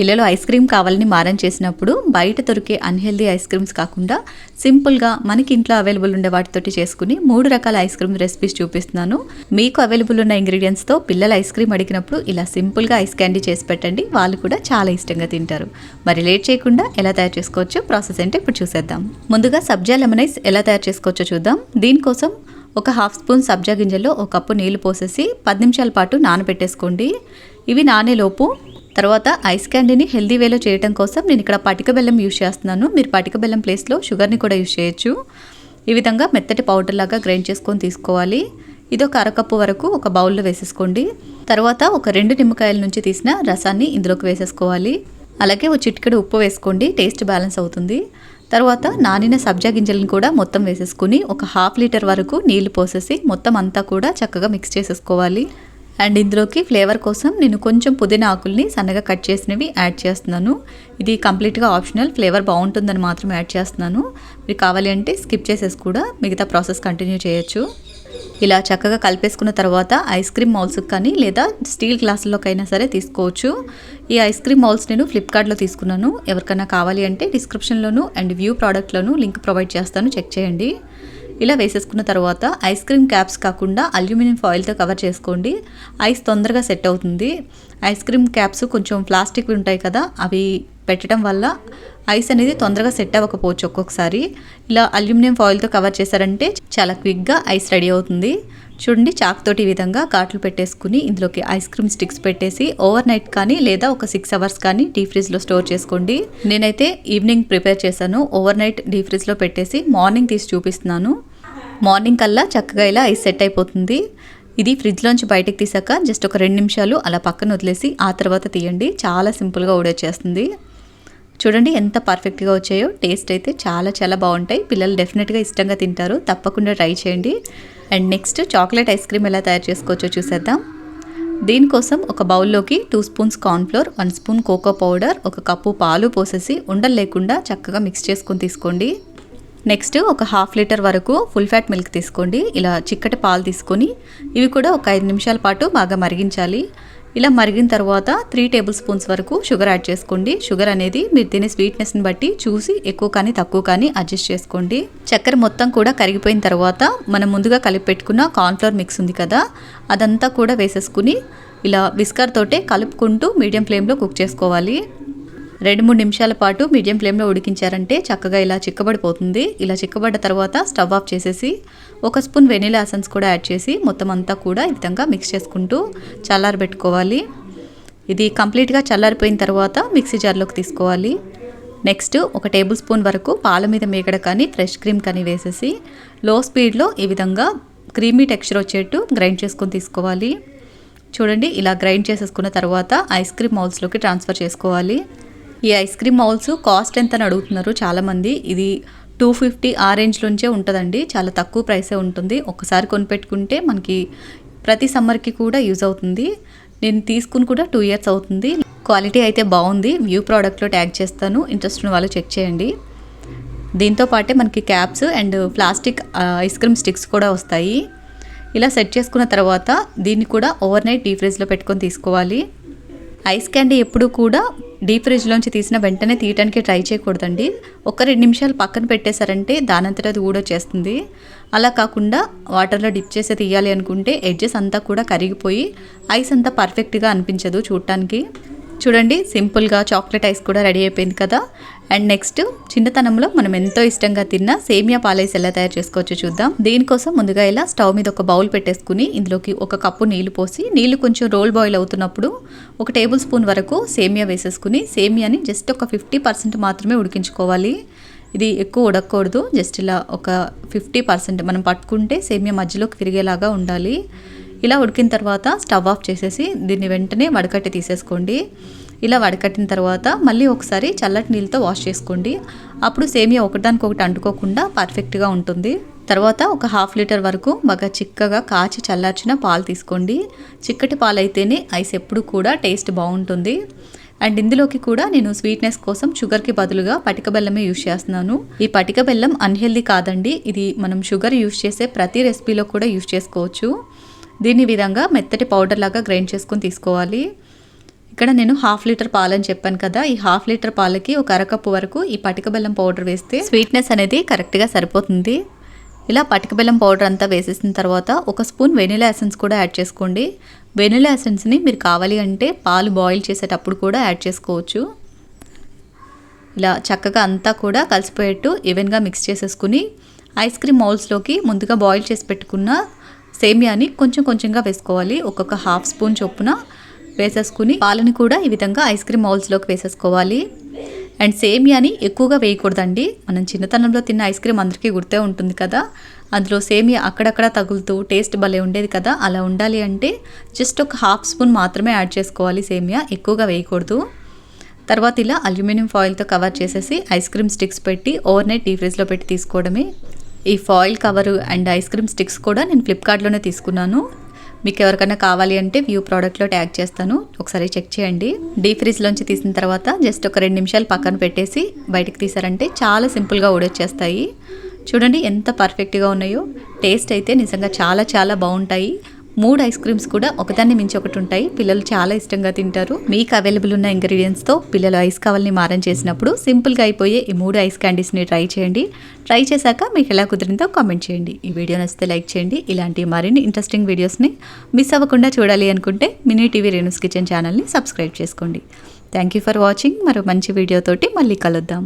పిల్లలు ice cream కావాలని మారం చేసినప్పుడు బయట దొరికే అన్హెల్దీ ఐస్ క్రీమ్స్ కాకుండా సింపుల్గా మనకి ఇంట్లో అవైలబుల్ ఉండే వాటితోటి చేసుకుని మూడు రకాల ఐస్ క్రీమ్ రెసిపీస్ చూపిస్తున్నాను. మీకు అవైలబుల్ ఉన్న ఇంగ్రీడియంట్స్తో పిల్లలు ఐస్ క్రీమ్ అడిగినప్పుడు ఇలా సింపుల్గా ఐస్ క్యాండీ చేసి పెట్టండి. వాళ్ళు కూడా చాలా ఇష్టంగా తింటారు. మరి లేట్ చేయకుండా ఎలా తయారు చేసుకోవచ్చో ప్రాసెస్ అంటే ఇప్పుడు చూసేద్దాం. ముందుగా సబ్జా లెమనైస్ ఎలా తయారు చేసుకోవచ్చో చూద్దాం. దీనికోసం ఒక హాఫ్ స్పూన్ సబ్జా గింజల్లో ఒక కప్పు నీళ్ళు పోసేసి పది నిమిషాల పాటు నానబెట్టేసుకోండి. ఇవి నానేలోపు తర్వాత ఐస్ క్యాండీని హెల్దీ వేలో చేయడం కోసం నేను ఇక్కడ పటిక బెల్లం యూజ్ చేస్తున్నాను. మీరు పటిక బెల్లం ప్లేస్లో షుగర్ని కూడా యూజ్ చేయొచ్చు. ఈ విధంగా మెత్తటి పౌడర్ లాగా గ్రైండ్ చేసుకొని తీసుకోవాలి. ఇది ఒక అరకప్పు వరకు ఒక బౌల్లో వేసేసుకోండి. తర్వాత ఒక రెండు నిమ్మకాయల నుంచి తీసిన రసాన్ని ఇందులోకి వేసేసుకోవాలి. అలాగే ఒక చిటికెడు ఉప్పు వేసుకోండి. టేస్ట్ బ్యాలెన్స్ అవుతుంది. తర్వాత నానిన సబ్జా గింజలను కూడా మొత్తం వేసేసుకుని ఒక హాఫ్ లీటర్ వరకు నీళ్ళు పోసేసి మొత్తం అంతా కూడా చక్కగా మిక్స్ చేసేసుకోవాలి. అండ్ ఇందులోకి ఫ్లేవర్ కోసం నేను కొంచెం పుదీనా ఆకుల్ని సన్నగా కట్ చేసినవి యాడ్ చేస్తున్నాను. ఇది కంప్లీట్గా ఆప్షనల్ ఫ్లేవర్ బాగుంటుందని మాత్రం యాడ్ చేస్తున్నాను. మీరు కావాలి అంటే స్కిప్ చేసేసి కూడా మిగతా ప్రాసెస్ కంటిన్యూ చేయొచ్చు. ఇలా చక్కగా కలిపేసుకున్న తర్వాత ఐస్ క్రీమ్ మౌల్స్కి కానీ లేదా స్టీల్ గ్లాసుల్లోకైనా సరే తీసుకోవచ్చు. ఈ ఐస్ క్రీమ్ మౌల్స్ నేను ఫ్లిప్కార్ట్లో తీసుకున్నాను. ఎవరికైనా కావాలి అంటే డిస్క్రిప్షన్లోను అండ్ వ్యూ ప్రోడక్ట్లోను లింక్ ప్రొవైడ్ చేస్తాను. చెక్ చేయండి. ఇలా వేసేసుకున్న తర్వాత ఐస్ క్రీమ్ క్యాప్స్ కాకుండా అల్యూమినియం ఫాయిల్తో కవర్ చేసుకోండి. ఐస్ తొందరగా సెట్ అవుతుంది. ఐస్ క్రీమ్ క్యాప్స్ కొంచెం ప్లాస్టిక్ ఉంటాయి కదా అవి పెట్టడం వల్ల ఐస్ అనేది తొందరగా సెట్ అవ్వకపోవచ్చు ఒక్కొక్కసారి. ఇలా అల్యూమినియం ఫాయిల్తో కవర్ చేశారంటే చాలా క్విక్గా ఐస్ రెడీ అవుతుంది. చూడండి చాక్ తోటి ఈ విధంగా ఘాట్లు పెట్టేసుకుని ఇందులోకి ఐస్ క్రీమ్ స్టిక్స్ పెట్టేసి ఓవర్ నైట్ కానీ లేదా ఒక సిక్స్ అవర్స్ కానీ డీ ఫ్రిడ్జ్లో స్టోర్ చేసుకోండి. నేనైతే ఈవినింగ్ ప్రిపేర్ చేశాను. ఓవర్ నైట్ డీ ఫ్రిడ్జ్లో పెట్టేసి మార్నింగ్ తీసి చూపిస్తున్నాను. మార్నింగ్ కల్లా చక్కగా ఇలా ఐస్ సెట్ అయిపోతుంది. ఇది ఫ్రిడ్జ్లోంచి బయటకు తీసాక జస్ట్ ఒక రెండు నిమిషాలు అలా పక్కన వదిలేసి ఆ తర్వాత తీయండి. చాలా సింపుల్గా ఊడొచ్చేస్తుంది. చూడండి ఎంత పర్ఫెక్ట్గా వచ్చాయో. టేస్ట్ అయితే చాలా చాలా బాగుంటాయి. పిల్లలు డెఫినెట్గా ఇష్టంగా తింటారు. తప్పకుండా ట్రై చేయండి. And next chocolate ice cream ఎలా తయారు చేసుకోవచ్చో చూసేద్దాం. దీనికోసం ఒక బౌల్లోకి two spoons cornflour one spoon cocoa powder ఒక కప్పు పాలు పోసేసి ఉండలు లేకుండా చక్కగా మిక్స్ చేసుకొని తీసుకోండి. నెక్స్ట్ ఒక హాఫ్ లీటర్ వరకు ఫుల్ ఫ్యాట్ మిల్క్ తీసుకోండి. ఇలా చిక్కటి పాలు తీసుకొని ఇవి కూడా ఒక ఐదు నిమిషాల పాటు బాగా మరిగించాలి. ఇలా మరిగిన తర్వాత త్రీ టేబుల్ స్పూన్స్ వరకు షుగర్ యాడ్ చేసుకోండి. షుగర్ అనేది మీరు తినే స్వీట్నెస్ని బట్టి చూసి ఎక్కువ కానీ తక్కువ కానీ అడ్జస్ట్ చేసుకోండి. చక్కెర మొత్తం కూడా కరిగిపోయిన తర్వాత మనం ముందుగా కలిపి పెట్టుకున్న కార్న్ఫ్లోర్ మిక్స్ ఉంది కదా అదంతా కూడా వేసేసుకుని ఇలా విస్కర్ తోటే కలుపుకుంటూ మీడియం ఫ్లేమ్లో కుక్ చేసుకోవాలి. రెండు మూడు నిమిషాల పాటు మీడియం ఫ్లేమ్లో ఉడికించారంటే చక్కగా ఇలా చిక్కబడిపోతుంది. ఇలా చిక్కబడ్డ తర్వాత స్టవ్ ఆఫ్ చేసేసి ఒక స్పూన్ వెనీలా ఎసెన్స్ కూడా యాడ్ చేసి మొత్తం అంతా కూడా ఈ విధంగా మిక్స్ చేసుకుంటూ చల్లారబెట్టుకోవాలి. ఇది కంప్లీట్గా చల్లారిపోయిన తర్వాత మిక్సీ జార్లోకి తీసుకోవాలి. నెక్స్ట్ ఒక టేబుల్ స్పూన్ వరకు పాల మీద మేగడ కానీ ఫ్రెష్ క్రీమ్ కానీ వేసేసి లో స్పీడ్లో ఈ విధంగా క్రీమీ టెక్స్చర్ వచ్చేట్టు గ్రైండ్ చేసుకొని తీసుకోవాలి. చూడండి ఇలా గ్రైండ్ చేసేసుకున్న తర్వాత ఐస్ క్రీమ్ మౌల్స్లోకి ట్రాన్స్ఫర్ చేసుకోవాలి. ఈ ఐస్ క్రీమ్ మౌల్స్ కాస్ట్ ఎంత అని అడుగుతున్నారు చాలామంది? ఇది టూ ఫిఫ్టీ ఆ రేంజ్లోంచే ఉంటుందండి. చాలా తక్కువ ప్రైసే ఉంటుంది. ఒకసారి కొనిపెట్టుకుంటే మనకి ప్రతి సమ్మర్కి కూడా యూజ్ అవుతుంది. నేను తీసుకుని కూడా టూ ఇయర్స్ అవుతుంది. క్వాలిటీ అయితే బాగుంది. వ్యూ ప్రోడక్ట్లో ట్యాగ్ చేస్తాను. ఇంట్రెస్ట్ ఉన్న వాళ్ళు చెక్ చేయండి. దీంతో పాటే మనకి caps and plastic ice cream sticks కూడా వస్తాయి. ఇలా సెట్ చేసుకున్న తర్వాత దీన్ని కూడా ఓవర్ నైట్ డీ ఫ్రిడ్జ్లో పెట్టుకొని తీసుకోవాలి. ఐస్ క్యాండీ ఎప్పుడు కూడా డీప్ ఫ్రిడ్జ్లోంచి తీసిన వెంటనే తీయటానికి ట్రై చేయకూడదండి. ఒక రెండు నిమిషాలు పక్కన పెట్టేశారంటే దానంతట అది ఊడొచ్చేస్తుంది. అలా కాకుండా వాటర్లో డిప్ చేసి తీయాలి అనుకుంటే ఎడ్జెస్ అంతా కూడా కరిగిపోయి ఐస్ అంతా పర్ఫెక్ట్గా అనిపించదు చూడటానికి. చూడండి సింపుల్గా చాక్లెట్ ఐస్ కూడా రెడీ అయిపోయింది కదా. అండ్ నెక్స్ట్ చిన్నతనంలో మనం ఎంతో ఇష్టంగా తిన్న సేమియా పాలైస్ ఎలా తయారు చేసుకోవచ్చో చూద్దాం. దీనికోసం ముందుగా ఇలా స్టవ్ మీద ఒక బౌల్ పెట్టేసుకుని ఇందులోకి ఒక కప్పు నీళ్ళు పోసి నీళ్ళు కొంచెం రోల్ బాయిల్ అవుతున్నప్పుడు ఒక టేబుల్ స్పూన్ వరకు సేమియా వేసేసుకుని సేమియాని జస్ట్ ఒక ఫిఫ్టీ పర్సెంట్ మాత్రమే ఉడికించుకోవాలి. ఇది ఎక్కువ ఉడకకూడదు జస్ట్ ఇలా ఒక ఫిఫ్టీ పర్సెంట్ మనం పట్టుకుంటే సేమియా మధ్యలోకి తిరిగేలాగా ఉండాలి. ఇలా ఉడికిన తర్వాత స్టవ్ ఆఫ్ చేసేసి దీన్ని వెంటనే వడకట్టి తీసేసుకోండి. ఇలా వడకట్టిన తర్వాత మళ్ళీ ఒకసారి చల్లటి నీళ్ళతో వాష్ చేసుకోండి. అప్పుడు సేమియా ఒకదానికొకటి అంటుకోకుండా పర్ఫెక్ట్గా ఉంటుంది. తర్వాత ఒక హాఫ్ లీటర్ వరకు బాగా చిక్కగా కాచి చల్లార్చిన పాలు తీసుకోండి. చిక్కటి పాలు అయితేనే ఐస్ ఎప్పుడు కూడా టేస్ట్ బాగుంటుంది. అండ్ ఇందులోకి కూడా నేను స్వీట్నెస్ కోసం షుగర్కి బదులుగా పటిక బెల్లమే యూజ్ చేస్తున్నాను. ఈ పటిక బెల్లం అన్హెల్దీ కాదండి. ఇది మనం షుగర్ యూజ్ చేసే ప్రతి రెసిపీలో కూడా యూజ్ చేసుకోవచ్చు. దీని విధంగా మెత్తటి పౌడర్ లాగా గ్రైండ్ చేసుకొని తీసుకోవాలి. ఇక్కడ నేను హాఫ్ లీటర్ పాలు అని చెప్పాను కదా ఈ హాఫ్ లీటర్ పాలకి ఒక అరకప్పు వరకు ఈ పటిక బెల్లం పౌడర్ వేస్తే స్వీట్నెస్ అనేది కరెక్ట్గా సరిపోతుంది. ఇలా పటిక బెల్లం పౌడర్ అంతా వేసేసిన తర్వాత ఒక స్పూన్ వెనిలా ఎసెన్స్ కూడా యాడ్ చేసుకోండి. వెనిలా ఎసెన్స్ని మీరు కావాలి అంటే పాలు బాయిల్ చేసేటప్పుడు కూడా యాడ్ చేసుకోవచ్చు. ఇలా చక్కగా అంతా కూడా కలిసిపోయేట్టు ఈవెన్గా మిక్స్ చేసేసుకుని ఐస్ క్రీమ్ మౌల్స్లోకి ముందుగా బాయిల్ చేసి పెట్టుకున్న సేమియాని కొంచెం కొంచెంగా వేసుకోవాలి. ఒక్కొక్క హాఫ్ స్పూన్ చొప్పున వేసేసుకుని పాలని కూడా ఈ విధంగా ఐస్ క్రీమ్ మౌల్స్లోకి వేసేసుకోవాలి. అండ్ సేమియాని ఎక్కువగా వేయకూడదండి. మనం చిన్నతనంలో తిన్న ఐస్ క్రీమ్ అందరికీ గుర్తే ఉంటుంది కదా. అందులో సేమియా అక్కడక్కడ తగులుతూ టేస్ట్ భలే ఉండేది కదా. అలా ఉండాలి అంటే జస్ట్ ఒక హాఫ్ స్పూన్ మాత్రమే యాడ్ చేసుకోవాలి సేమియా. ఎక్కువగా వేయకూడదు. తర్వాత ఇలా అల్యూమినియం ఫాయిల్తో కవర్ చేసేసి ఐస్ క్రీమ్ స్టిక్స్ పెట్టి ఓవర్ నైట్ డీ ఫ్రిడ్జ్లో పెట్టి తీసుకోవడమే. ఈ foil cover and ice cream sticks కూడా నేను ఫ్లిప్కార్ట్లోనే తీసుకున్నాను. మీకు ఎవరికైనా కావాలి అంటే వ్యూ ప్రోడక్ట్లో ట్యాగ్ చేస్తాను. ఒకసారి చెక్ చేయండి. డీ ఫ్రిడ్జ్లోంచి తీసిన తర్వాత జస్ట్ ఒక రెండు నిమిషాలు పక్కన పెట్టేసి బయటకు తీసారంటే చాలా సింపుల్గా ఊడొచ్చేస్తాయి. చూడండి ఎంత పర్ఫెక్ట్గా ఉన్నాయో. టేస్ట్ అయితే నిజంగా చాలా చాలా బాగుంటాయి. మూడు ఐస్ క్రీమ్స్ కూడా ఒకదాన్ని మించి ఒకటి ఉంటాయి. పిల్లలు చాలా ఇష్టంగా తింటారు. మీకు అవైలబుల్ ఉన్న ఇంగ్రీడియంట్స్తో పిల్లలు ఐస్ కావాలని మారం చేసినప్పుడు సింపుల్గా అయిపోయే ఈ మూడు ఐస్ క్యాండీస్ని ట్రై చేయండి. ట్రై చేశాక మీకు ఎలా కుదిరిందో కామెంట్ చేయండి. ఈ వీడియో నచ్చితే లైక్ చేయండి. ఇలాంటి మరిన్ని ఇంట్రెస్టింగ్ వీడియోస్ని మిస్ అవ్వకుండా చూడాలి అనుకుంటే మినీ టీవీ రేణుస్ కిచెన్ ఛానల్ని సబ్స్క్రైబ్ చేసుకోండి. థ్యాంక్ యూ ఫర్ వాచింగ్ మరో మంచి వీడియోతోటి మళ్ళీ కలుద్దాం.